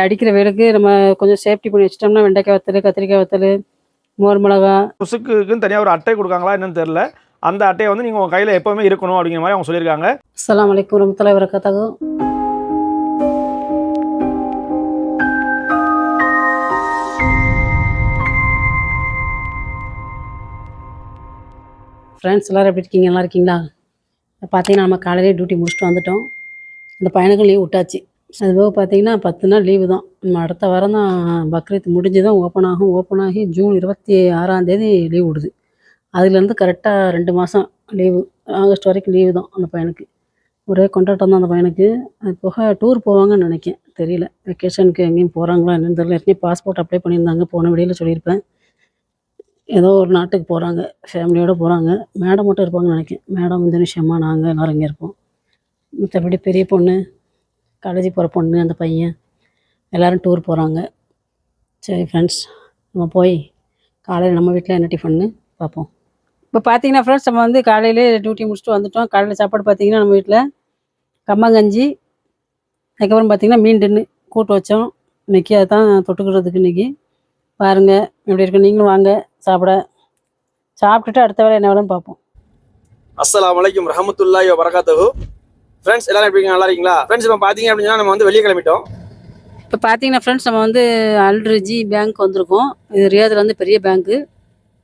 அடிக்கிற வெயிலுக்கு நம்ம கொஞ்சம் சேஃப்டி பண்ணி வச்சிட்டோம்னா வெண்டைக்காய் வத்தல் கத்திரிக்காய் வத்தல் மோர் மிளகா. கொசுக்குன்னு தனியாக ஒரு அட்டை கொடுக்காங்களா என்னன்னு தெரில அந்த அட்டையை வந்து நீங்கள் உங்கள் கையில் எப்போவுமே இருக்கணும் அப்படிங்கிற மாதிரி அவங்க சொல்லியிருக்காங்க. அஸ்ஸலாமு அலைக்கும் வரமத்துல்லாஹி வரகாத்தகு ஃப்ரெண்ட்ஸ் எல்லோரும் எப்படி இருக்கீங்க? நல்லா இருக்கீங்களா? பார்த்தீங்கன்னா நம்ம காலையிலே டியூட்டி முடிச்சுட்டு வந்துட்டோம். அந்த பையனுக்கும் லீவ் விட்டாச்சு. அது போக பார்த்தீங்கன்னா பத்து நாள் லீவு தான். நம்ம அடுத்த வாரம் தான் பக்ரீத் முடிஞ்சு தான் ஓப்பன் ஆகும். ஓப்பன் ஆகி ஜூன் இருபத்தி ஆறாம் தேதி லீவ் விடுது. அதுலேருந்து கரெக்டாக ரெண்டு மாதம் லீவு ஆகஸ்ட் வரைக்கும் லீவு தான் அந்த பையனுக்கு. ஒரே கொண்டாட்டம் தான் அந்த பையனுக்கு. அது போக டூர் போவாங்கன்னு நினைக்கேன். தெரியல. வெக்கேஷனுக்கு எங்கேயும் போகிறாங்களா என்னன்னு தெரியல. ஏற்கனவே பாஸ்போர்ட் அப்ளை பண்ணியிருந்தாங்க. போன வெளியில் சொல்லியிருப்பேன். ஏதோ ஒரு நாட்டுக்கு போகிறாங்க ஃபேமிலியோடு போகிறாங்க மேடம் மட்டும் இருப்பாங்கன்னு நினைக்கிறேன் மேடம் இந்த விஷயமா நாங்கள் எல்லோரும் இங்கே இருப்போம். மற்றபடி பெரிய பொண்ணு காலேஜ் போகிற பொண்ணு அந்த பையன். எல்லோரும் டூர் போகிறாங்க சரி ஃப்ரெண்ட்ஸ் நம்ம போய் காலையில் நம்ம வீட்டில் என்ன டிஃபன்னு பார்ப்போம். இப்போ பார்த்தீங்கன்னா ஃப்ரெண்ட்ஸ் நம்ம வந்து காலையிலே டியூட்டி முடிச்சுட்டு வந்துட்டோம். காலையில் சாப்பாடு பார்த்தீங்கன்னா நம்ம வீட்டில் கம்மங்கஞ்சி அதுக்கப்புறம் பார்த்திங்கன்னா மீன் டின்னு கூட்டு வச்சோம். இன்றைக்கி அதுதான் தொட்டுக்கிறதுக்கு இன்றைக்கி பாருங்கள் எப்படி இருக்கு. நீங்களும் வாங்க சாப்பிட. சாப்பிட்டுட்டு அடுத்த வேலை என்ன வேலைன்னு பார்ப்போம். அஸ்லாம் வலைக்கம் ரஹமத்துல்லாய் வரகாத்தகு ஃப்ரெண்ட்ஸ் எல்லாரும் எப்படி நல்லா இருக்கீங்களா? ஃப்ரெண்ட்ஸ் இப்போ பார்த்தீங்க அப்படின்னா நம்ம வந்து வெளியே கிளம்பிட்டோம். இப்போ பார்த்தீங்கன்னா ஃப்ரெண்ட்ஸ் நம்ம வந்து அல்ரிஜி பேங்க் வந்திருக்கோம். இது ரியாதில் வந்து பெரிய பேங்க்கு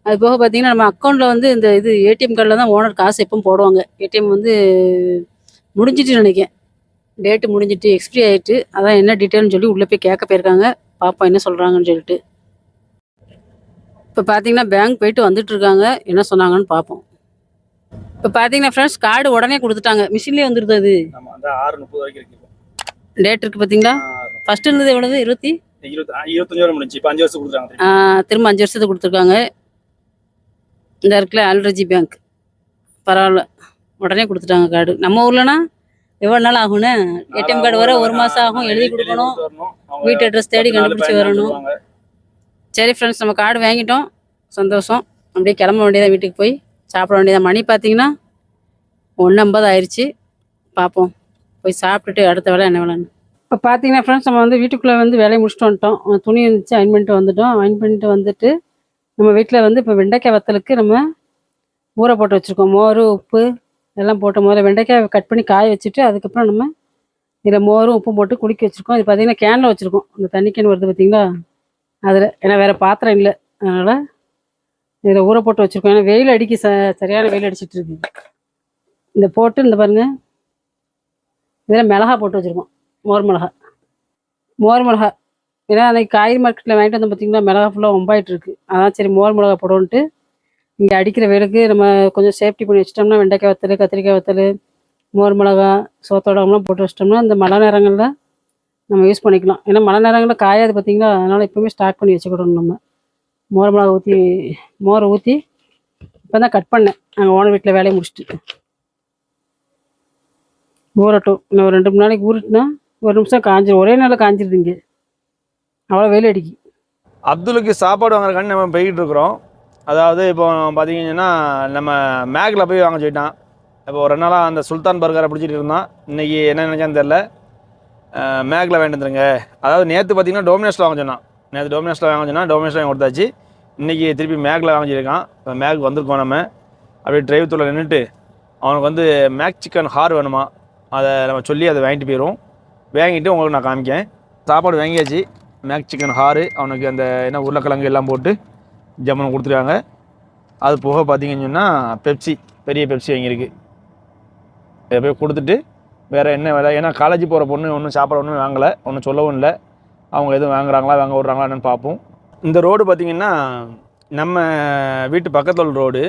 அது போக பார்த்தீங்கன்னா நம்ம அக்கௌண்ட்டில் வந்து இந்த இது ஏடிஎம் கார்டில் தான் ஓனர் காசு எப்பவும் போடுவாங்க. ஏடிஎம் வந்து முடிஞ்சிட்டு நினைக்கிறேன். டேட்டு முடிஞ்சிட்டு எக்ஸ்பிரி ஆகிட்டு அதான் என்ன டீட்டெயில்னு சொல்லி உள்ளே போய் கேட்க போயிருக்காங்க. பாப்பா என்ன சொல்கிறாங்கன்னு சொல்லிட்டு. இப்போ பார்த்தீங்கன்னா பேங்க் போயிட்டு வந்துட்டுருக்காங்க என்ன சொன்னாங்கன்னு பார்ப்போம் இப்போ பார்த்தீங்கன்னா ஃப்ரெண்ட்ஸ் கார்டு உடனே கொடுத்துட்டாங்க. மிஷின்லேயே வந்துருது அது. நம்ம அந்த ஆறு முப்பது வரைக்கும் இருக்கு டேட் இருக்குது பார்த்தீங்களா ஃபர்ஸ்ட் இருந்தது எவ்வளவு? இருபத்தி? திரும்ப அஞ்சு வருஷத்துக்கு கொடுத்துருக்காங்க. இந்த இருக்குல்ல அல்ரஜி பேங்க் பரவாயில்ல. உடனே கொடுத்துட்டாங்க கார்டு நம்ம ஊர்லனா எவ்வளோ நாள் ஆகும்னு? ஏடிஎம் கார்டு வர ஒரு மாதம் ஆகும். எழுதி கொடுக்கணும். வீட்டு அட்ரஸ் தேடி கண்டுபிடிச்சி வரணும். சரி ஃப்ரெண்ட்ஸ் நம்ம கார்டு வாங்கிட்டோம். சந்தோஷம். அப்படியே கிளம்ப வேண்டியதான் வீட்டுக்கு போய். சாப்பிட வேண்டியதான் மணி பார்த்தீங்கன்னா ஒன்று ஐம்பது ஆயிடுச்சு பார்ப்போம். போய் சாப்பிட்டுட்டு அடுத்த வேலை என்ன வேலைன்னு. இப்போ பார்த்தீங்கன்னா ஃப்ரெண்ட்ஸ் நம்ம வந்து வீட்டுக்குள்ளே வந்து வேலையை முடிச்சுட்டு வந்துட்டோம். துணி இருந்துச்சு அயன் பண்ணிட்டு வந்துட்டோம். அயன் பண்ணிட்டு வந்துட்டு நம்ம வீட்டில் வந்து இப்போ வெண்டைக்காய் வத்தலுக்கு நம்ம ஊற போட்டு வச்சுருக்கோம். மோர் உப்பு எல்லாம் போட்டு முதல்ல வெண்டைக்காய் கட் பண்ணி காய வச்சுட்டு அதுக்கப்புறம் நம்ம இதில் மோரும் உப்பும் போட்டு குடிக்க வச்சுருக்கோம். இது பார்த்திங்கன்னா கேனில் வச்சுருக்கோம். இந்த தண்ணி கேன் வருது பார்த்திங்களா? அதில். ஏன்னா வேறு பாத்திரம் இல்லை. அதனால் இதில் ஊற போட்டு வச்சுருக்கோம். ஏன்னா வெயில் அடிக்க ச சரியான வெயில் அடிச்சிட்டு இருக்கு. இந்த போட்டு இந்த பாருங்க. இதில் மிளகா போட்டு வச்சுருக்கோம். மோர் மிளகா. மோர் மிளகா. ஏன்னா அன்றைக்கி காய்கறி மார்க்கெட்டில் வாங்கிட்டு வந்து பார்த்தீங்கன்னா மிளகா ஃபுல்லாக ஒம்பாயிட்டு இருக்கு. அதான் சரி மோர் மிளகா போடுவோன்ட்டு இங்கே அடிக்கிற வெயிலுக்கு நம்ம கொஞ்சம் சேஃப்டி பண்ணி வச்சிட்டோம்னா வெண்டைக்காய் வத்தல் கத்திரிக்காய் வத்தல் மோர் மிளகா சோத்தோடம்லாம் போட்டு வச்சிட்டோம்னா இந்த மழை நேரங்களில் நம்ம யூஸ் பண்ணிக்கலாம். ஏன்னா மழை நேரங்களில் காயாது பார்த்தீங்களா அதனால் எப்பவுமே ஸ்டாக் பண்ணி வச்சுக்கிடணும் நம்ம. மோர் மிளகா ஊற்றி மோரை ஊற்றி இப்போ தான் கட் பண்ணேன். நாங்கள் ஓனர் வீட்டில் வேலையை முடிச்சுட்டு. ஊறட்டும். இன்னும் ஒரு ரெண்டு மூணு நாளைக்கு ஊறிட்டுனா ஒரு நிமிஷம் காஞ்சிரும். ஒரே நாளில் காஞ்சிருது இங்கே. அவ்வளோ வெயில் அடிக்கு. அப்துலுக்கு சாப்பாடு வாங்குறதுக்காண்டி நம்ம போய்கிட்டு இருக்கிறோம். அதாவது இப்போ பார்த்தீங்கன்னா நம்ம மேக்கில் போய் வாங்க சொல்லிட்டான். இப்போ ஒரு நாளாக அந்த சுல்தான் பர்கரை பிடிச்சிட்டு இருந்தான். இன்றைக்கி என்ன நினச்சான்னு தெரில மேக்கில் வாங்கிட்டு அதாவது நேற்று பார்த்தீங்கன்னா டோமினோஸில் வாங்க சொன்னான். நேற்று டோமினோஸில் வாங்கினா சொன்னா வாங்கி கொடுத்தாச்சு. இன்றைக்கி திருப்பி மேக்கில் வாங்க இப்போ மேக் வந்திருக்கோம் நம்ம. அப்படியே டிரைவ் தூரில் நின்றுட்டு அவனுக்கு வந்து மேக் சிக்கன் ஹார் வேணுமா? அதை நம்ம சொல்லி அதை வாங்கிட்டு போயிடுவோம் வாங்கிட்டு உங்களுக்கு நான் காமிக்கேன் சாப்பாடு வாங்கியாச்சு. மேக் சிக்கன் ஹாரு அவனுக்கு அந்த என்ன உருளைக்கிழங்கு எல்லாம் போட்டு ஜம்மன் கொடுத்துருக்காங்க. அது போக பார்த்தீங்கன்னு சொன்னால் பெப்சி பெரிய பெப்சி வாங்கியிருக்கு. இதை போய் கொடுத்துட்டு வேறு என்ன வேலை? ஏன்னா காலேஜ் போகிற பொண்ணு ஒன்றும் சாப்பாடு ஒன்றும் வாங்கலை. ஒன்றும் சொல்லவும் இல்லை. அவங்க எதுவும் வாங்குறாங்களா வாங்க விட்றாங்களா பார்ப்போம். இந்த ரோடு பார்த்திங்கன்னா நம்ம வீட்டு பக்கத்தில் உள்ள ரோடு.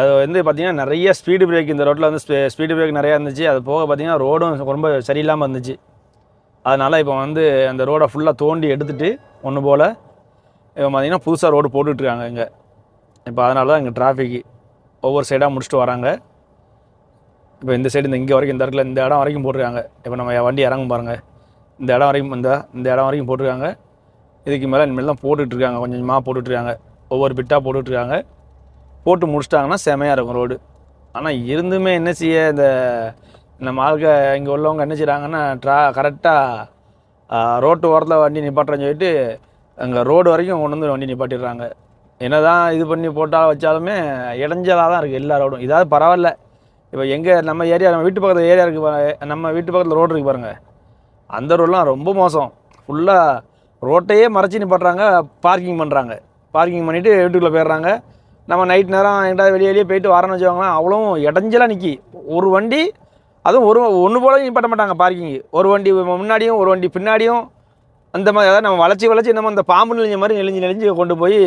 அது வந்து பார்த்திங்கன்னா நிறைய ஸ்பீடு பிரேக் இந்த ரோட்டில் வந்து ஸ்பீடு பிரேக் நிறையா இருந்துச்சு. அது போக பார்த்திங்கன்னா ரோடும் ரொம்ப சரியில்லாமல் இருந்துச்சு. அதனால் இப்போ வந்து அந்த ரோடை ஃபுல்லாக தோண்டி எடுத்துகிட்டு ஒன்று போல் இப்போ பார்த்திங்கன்னா புதுசாக ரோடு போட்டுட்ருக்காங்க இங்கே. இப்போ அதனால தான் இங்கே டிராஃபிக்கு ஒவ்வொரு சைடாக முடிச்சுட்டு வராங்க. இப்போ இந்த சைடு இந்த இங்கே வரைக்கும் இந்த இடத்துல இந்த இடம் வரைக்கும் போட்டிருக்காங்க. இப்போ நம்ம வண்டி இறங்கும் பாருங்கள் இந்த இடம் வரைக்கும் இந்த இந்த இடம் வரைக்கும் போட்டிருக்காங்க. இதுக்கு மேலே இனிமேல் தான் போட்டுட்ருக்காங்க. கொஞ்சம் கொஞ்சமாக போட்டுட்ருக்காங்க. ஒவ்வொரு பிட்டாக போட்டுட்ருக்காங்க. போட்டு முடிச்சிட்டாங்கன்னா செமையாக இருக்கும் ரோடு. ஆனால் இருந்துமே என்ன செய்ய இந்த நம்ம ஆளுங்க இங்கே உள்ளவங்க என்ன செய்கிறாங்கன்னா ட்ரா கரெக்டாக ரோட்டு ஓரத்தில் வண்டி நிப்பாட்டுறேன்னு சொல்லிட்டு அங்கே ரோடு வரைக்கும் கொண்டு வந்து வண்டி நிப்பாட்டிடுறாங்க. என்ன தான் இது பண்ணி போட்டால் வச்சாலுமே இடைஞ்சலாக தான் இருக்குது எல்லா ரோடும். இதாவது பரவாயில்ல. இப்போ எங்கே நம்ம ஏரியா நம்ம வீட்டு பக்கத்தில் ஏரியா இருக்குது நம்ம வீட்டு பக்கத்தில் ரோடு இருக்குது பாருங்கள் அந்த ரோடெலாம் ரொம்ப மோசம். ஃபுல்லாக ரோட்டையே மறைச்சி நிப்பாட்டுறாங்க பார்க்கிங் பண்ணுறாங்க பார்க்கிங் பண்ணிவிட்டு வீட்டுக்குள்ளே போயிடுறாங்க. நம்ம நைட் நேரம் எங்கிட்ட வெளியே வெளியே போயிட்டு வரேன்னு வச்சுக்கோங்களேன் அவ்வளோ இடைஞ்சலாக நிற்கி ஒரு வண்டி அதுவும் ஒரு ஒன்று போல நிப்பாட்ட மாட்டாங்க பார்க்கிங்கு ஒரு வண்டி முன்னாடியும் ஒரு வண்டி பின்னாடியும் அந்த மாதிரி அதாவது நம்ம வளைச்சி வளைச்சி நம்ம அந்த பாம்பு நெளிஞ்ச மாதிரி நெளிஞ்சு நெளிஞ்சு கொண்டு போய்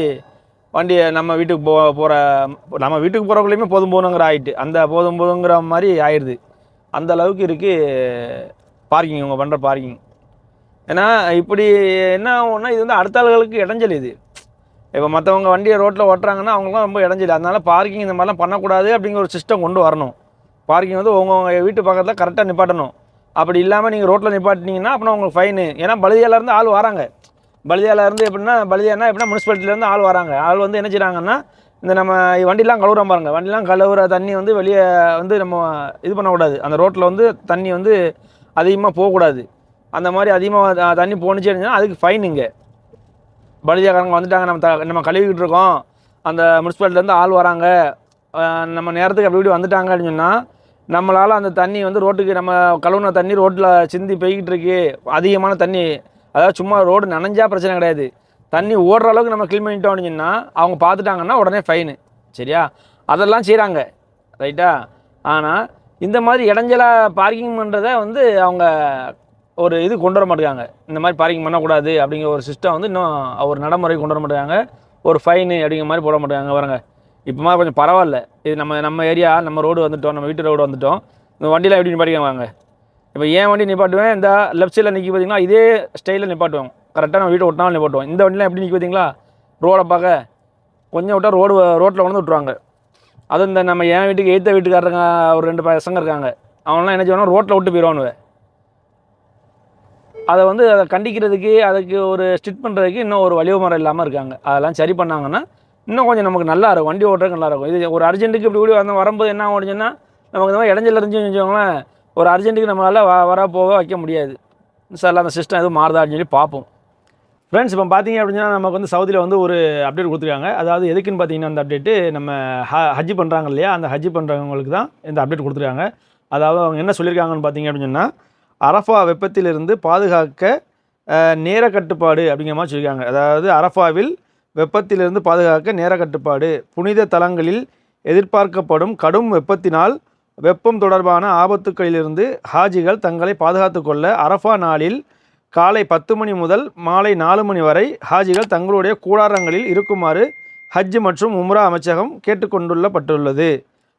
வண்டியை நம்ம வீட்டுக்கு போ போகிற நம்ம வீட்டுக்கு போகிறக்குள்ளேயுமே போதும் போதுங்கிற ஆயிட்டு. அந்த போதும் போதுங்கிற மாதிரி ஆயிடுது. அந்த அளவுக்கு இருக்குது பார்க்கிங் இவங்க பண்ணுற பார்க்கிங் ஏன்னா இப்படி என்ன ஆகும்னா இது வந்து அடுத்த ஆளுகளுக்கு இடைஞ்சல் இது. இப்போ மற்றவங்க வண்டியை ரோட்டில் ஓட்டுறாங்கன்னா அவங்களாம் ரொம்ப இடைஞ்சல். அதனால பார்க்கிங் இந்த மாதிரிலாம் பண்ணக்கூடாது அப்படிங்கிற ஒரு சிஸ்டம் கொண்டு வரணும். பார்க்கிங் வந்து உங்கவுங்க வீட்டு பக்கத்தில் கரெக்டாக நிப்பாட்டணும். அப்படி இல்லாமல் நீங்கள் ரோட்டில் நிப்பாட்டினீங்கன்னா அப்புறம் உங்களுக்கு ஃபைனு ஏன்னா பலியாலேருந்து ஆள் வராங்க. பலியாலேருந்து எப்படின்னா பலியானா எப்படின்னா முனிசிபாலிட்டிலேருந்து ஆள் வராங்க. ஆள் வந்து என்ன செய்கிறாங்கன்னா இந்த நம்ம வண்டிலாம் கழுவுறோம் பாருங்க. வண்டிலாம் கழுவுற தண்ணி வந்து வெளியே வந்து நம்ம இது பண்ணக்கூடாது. அந்த ரோட்டில் வந்து தண்ணி வந்து அதிகமாக போகக்கூடாது. அந்த மாதிரி அதிகமாக தண்ணி போணுச்சு அப்படின்னா அதுக்கு ஃபைன் இங்கே. பலியாக்காரங்க வந்துட்டாங்க நம்ம த நம்ம கழுவிக்கிட்டு இருக்கோம். அந்த முனிசிபாலிட்டிலேருந்து ஆள் வராங்க. நம்ம நேரத்துக்கு அப்படி இப்படி வந்துட்டாங்க அப்படின்னு சொன்னால் நம்மளால் அந்த தண்ணி வந்து ரோட்டுக்கு நம்ம கழுவுன தண்ணி ரோட்டில் சிந்தி போய்கிட்டு இருக்கு. அதிகமான தண்ணி அதாவது சும்மா ரோடு நனைஞ்சா பிரச்சனை கிடையாது. தண்ணி ஓடுற அளவுக்கு நம்ம க்ளீன் பண்ணிட்டோம் அப்படின்னா சொன்னால் அவங்க பார்த்துட்டாங்கன்னா உடனே ஃபைனு சரியா? அதெல்லாம் செய்கிறாங்க ரைட்டா? ஆனால் இந்த மாதிரி இடைஞ்சலாக பார்க்கிங் பண்ணுறத வந்து அவங்க ஒரு இது கொண்டு வர மாட்டேங்காங்க. இந்த மாதிரி பார்க்கிங் பண்ணக்கூடாது அப்படிங்கிற ஒரு சிஸ்டம் வந்து இன்னும் ஒரு நடைமுறை கொண்டு வர மாட்டேங்காங்க. ஒரு ஃபைனு அப்படிங்கிற மாதிரி போட மாட்டேங்காங்க வரங்க இப்போ மாதிரி கொஞ்சம் பரவாயில்ல. இது நம்ம நம்ம ஏரியா நம்ம ரோடு வந்துட்டோம் நம்ம வீட்டு ரோடு வந்துட்டோம். இந்த வண்டியில் எப்படி நிப்பாட்டிக்காங்க வாங்க இப்போ ஏன் வண்டி நிப்பாட்டுவேன் இந்த லெஃப்ட் சைடில் நிற்க பார்த்தீங்கன்னா இதே ஸ்டைலில் நிப்பாட்டுவோம். கரெக்டாக நம்ம வீட்டை ஒட்டினாலும் நிப்பாட்டுவோம். இந்த வண்டிலாம் எப்படி நிற்க பார்த்தீங்களா? ரோடை பார்க்க. கொஞ்சம் விட்டால் ரோடு ரோட்டில் கொண்டு விட்ருவாங்க அதுவும் இந்த நம்ம என் வீட்டுக்கு எய்த்த வீட்டுக்காரங்க ஒரு ரெண்டு பசங்க இருக்காங்க. அவன்லாம் என்ன செய்வானா ரோட்டில் விட்டு போயிடுவானுவேன் அதை வந்து அதை கண்டிக்கிறதுக்கு அதுக்கு ஒரு ஸ்டிட் பண்ணுறதுக்கு இன்னும் ஒரு வழிமுறை இல்லாமல் இருக்காங்க. அதெல்லாம் சரி பண்ணாங்கன்னா இன்னும் கொஞ்சம் நமக்கு நல்லா இருக்கும். வண்டி ஓட்டுறதுக்கு நல்லா இருக்கும். இது ஒரு அர்ஜென்ட்டுக்கு இப்படி இப்படி வந்து வரும்போது என்ன ஓடிச்சுன்னா நமக்கு இந்த மாதிரி இடைஞ்சல் இருந்துச்சுன்னு வச்சுக்கோங்களேன் ஒரு அர்ஜென்ட்டுக்கு நம்மளால் வ வர போக வைக்க முடியாது. சார் அந்த சிஸ்டம் எதுவும் மாறுதா அப்படின்னு சொல்லி பார்ப்போம். ஃப்ரெண்ட்ஸ் இப்போ பார்த்தீங்க அப்படின்னா நமக்கு வந்து சவுதியில் வந்து ஒரு அப்டேட் கொடுத்துருக்காங்க. அதாவது எதுக்குன்னு பார்த்தீங்கன்னா அந்த அப்டேட்டு நம்ம ஹ ஹஜ்ஜி பண்ணுறாங்க இல்லையா? அந்த ஹஜ்ஜி பண்ணுறவங்களுக்கு தான் இந்த அப்டேட் கொடுத்துருக்காங்க. அதாவது அவங்க என்ன சொல்லியிருக்காங்கன்னு பார்த்தீங்க அப்படின்னா அரஃபா வெப்பத்திலிருந்து பாதுகாக்க நேர கட்டுப்பாடு அப்படிங்கிற மாதிரி சொல்லியிருக்காங்க. அதாவது அரஃபாவில் வெப்பத்திலிருந்து பாதுகாக்க நேர கட்டுப்பாடு. புனித தலங்களில் எதிர்பார்க்கப்படும் கடும் வெப்பத்தினால் வெப்பம் தொடர்பான ஆபத்துக்களிலிருந்து ஹாஜிகள் தங்களை பாதுகாத்து கொள்ள அரஃபா நாளில் காலை பத்து மணி முதல் மாலை நாலு மணி வரை ஹாஜிகள் தங்களுடைய கூடாரங்களில் இருக்குமாறு ஹஜ் மற்றும் உம்ரா அமைச்சகம் கேட்டுக்கொண்டுள்ளப்பட்டுள்ளது.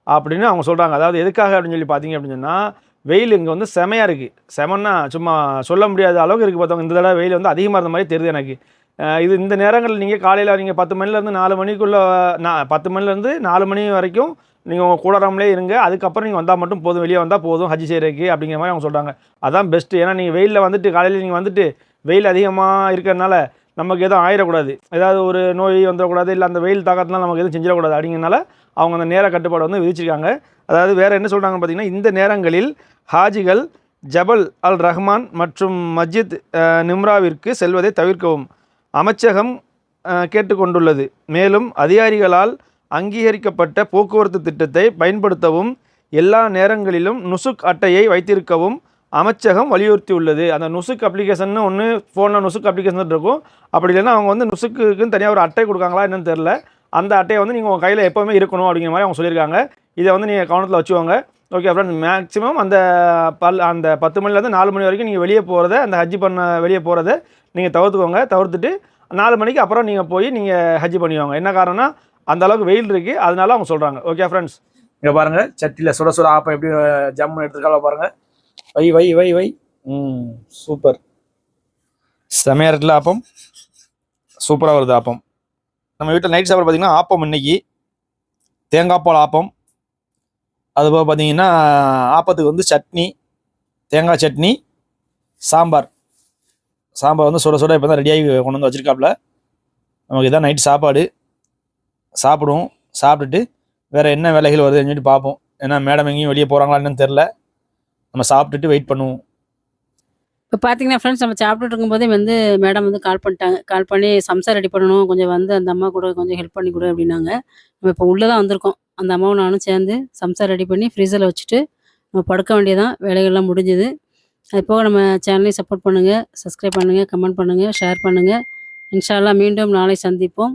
அப்படின்னு அவங்க சொல்கிறாங்க அதாவது எதுக்காக அப்படின்னு சொல்லி பார்த்தீங்க அப்படின்னு சொன்னால் வெயில் இங்கே வந்து செமையாக இருக்குது செமன்னா சும்மா சொல்ல முடியாத அளவுக்கு இருக்குது பார்த்தவங்க. இந்த தடவை வெயில் வந்து அதிகமாக இருந்த மாதிரி தெரியுது எனக்கு. இது இந்த நேரங்களில் நீங்கள் காலையில் நீங்கள் பத்து மணிலேருந்து நாலு மணிக்குள்ளே நான் பத்து மணிலேருந்து நாலு மணி வரைக்கும் நீங்கள் உங்கள் கூடாரம்லே இருங்க. அதுக்கப்புறம் நீங்கள் வந்தால் மட்டும் போதும். வெளியே வந்தால் போதும். ஹஜ் செய்கிறதுக்கு அப்படிங்கிற மாதிரி அவங்க சொல்கிறாங்க அதான் பெஸ்ட்டு ஏன்னா நீங்கள் வெயிலில் வந்துட்டு காலையில் நீங்கள் வந்துட்டு வெயில் அதிகமாக இருக்கிறதுனால நமக்கு எதுவும் ஆயிடக்கூடாது ஏதாவது ஒரு நோய் வந்துடக்கூடாது இல்லை அந்த வெயில் தாக்கத்தினால் நமக்கு எதுவும் செஞ்சிடக்கூடாது. அப்படிங்கிறனால அவங்க அந்த நேர கட்டுப்பாடு வந்து விதிச்சிருக்காங்க. அதாவது வேறு என்ன சொல்கிறாங்க பார்த்தீங்கன்னா இந்த நேரங்களில் ஹாஜிகள் ஜபல் அல் ரஹ்மான் மற்றும் மஸ்ஜித் நிம்ராவிற்கு செல்வதை தவிர்க்கவும். அமைச்சகம் கேட்டுக்கொண்டுள்ளது. மேலும் அதிகாரிகளால் அங்கீகரிக்கப்பட்ட போக்குவரத்து திட்டத்தை பயன்படுத்தவும் எல்லா நேரங்களிலும் நுசுக் அட்டையை வைத்திருக்கவும் அமைச்சகம் வலியுறுத்தியுள்ளது. அந்த நுசுக் அப்ளிகேஷன் ஒன்று ஃபோனில் நுசுக் அப்ளிகேஷன் இருக்கும். அப்படி இல்லைன்னா அவங்க வந்து நுசுக்குன்னு தனியாக ஒரு அட்டை கொடுக்காங்களா என்னன்னு தெரில அந்த அட்டையை வந்து நீங்கள் உங்கள் கையில் எப்போவுமே இருக்கணும் அப்படிங்கிற மாதிரி அவங்க சொல்லியிருக்காங்க. இதை வந்து நீங்கள் கவனத்தில் வச்சுக்கோங்க. ஓகே ஃப்ரெண்ட்ஸ் மேக்ஸிமம் அந்த பல் அந்த பத்து மணிலேருந்து நாலு மணி வரைக்கும் நீங்கள் வெளியே போகிறத அந்த ஹஜ்ஜி பண்ண வெளியே போகிறத நீங்கள் தவிர்த்துக்கோங்க. தவிர்த்துட்டு நாலு மணிக்கு அப்புறம் நீங்கள் போய் நீங்கள் ஹஜ் பண்ணிக்கோங்க. என்ன காரணம்னா அந்த அளவுக்கு வெயில் இருக்குது அதனால அவங்க சொல்கிறாங்க ஓகே ஃப்ரெண்ட்ஸ் இங்கே பாருங்கள் சட்டியில் சுட சுட ஆப்பம் எப்படி ஜம்முன்னு எடுத்துருக்காங்க பாருங்கள் வை வை வை வை. ம் சூப்பர் செமையாக இருக்குல்ல ஆப்பம்? சூப்பராக வருது ஆப்பம். நம்ம வீட்டில் நைட் சாப்பிட பார்த்தீங்கன்னா ஆப்பம் இன்னைக்கு. தேங்காய் பால் ஆப்பம். அதுபோக பார்த்தீங்கன்னா ஆப்பத்துக்கு வந்து சட்னி தேங்காய் சட்னி சாம்பார். சாம்பார் வந்து சுட சுட இப்போ தான் ரெடியாகி கொண்டு வந்து வச்சுருக்காப்புல நமக்கு இதான் நைட் சாப்பாடு. சாப்பிடுவோம். சாப்பிட்டுட்டு வேறு என்ன வேலைகள் வருதுன்னு சொல்லிட்டு பார்ப்போம். ஏன்னா மேடம் எங்கேயும் வெளியே போகிறாங்களா என்னன்னு தெரில நம்ம சாப்பிட்டுட்டு வெயிட் பண்ணுவோம். இப்போ பார்த்தீங்கன்னா ஃப்ரெண்ட்ஸ் நம்ம சாப்பிட்டுட்டு இருக்கும்போதே வந்து மேடம் வந்து கால் பண்ணிட்டாங்க. கால் பண்ணி சம்சா ரெடி பண்ணணும். கொஞ்சம் வந்து அந்த அம்மா கூட கொஞ்சம் ஹெல்ப் பண்ணி கொடு அப்படின்னாங்க. நம்ம இப்போ உள்ளே தான் வந்திருக்கோம். அந்த அம்மாவும் நானும் சேர்ந்து சம்சா ரெடி பண்ணி ஃப்ரீசரில் வச்சுட்டு நம்ம படுக்க வேண்டியதான் வேலைகள்லாம் முடிஞ்சுது. அது போக நம்ம சேனலையும் சப்போர்ட் பண்ணுங்கள் சப்ஸ்கிரைப் பண்ணுங்கள் கமெண்ட் பண்ணுங்கள் ஷேர் பண்ணுங்கள் இன்ஷால்லாம் மீண்டும் நாளை சந்திப்போம்.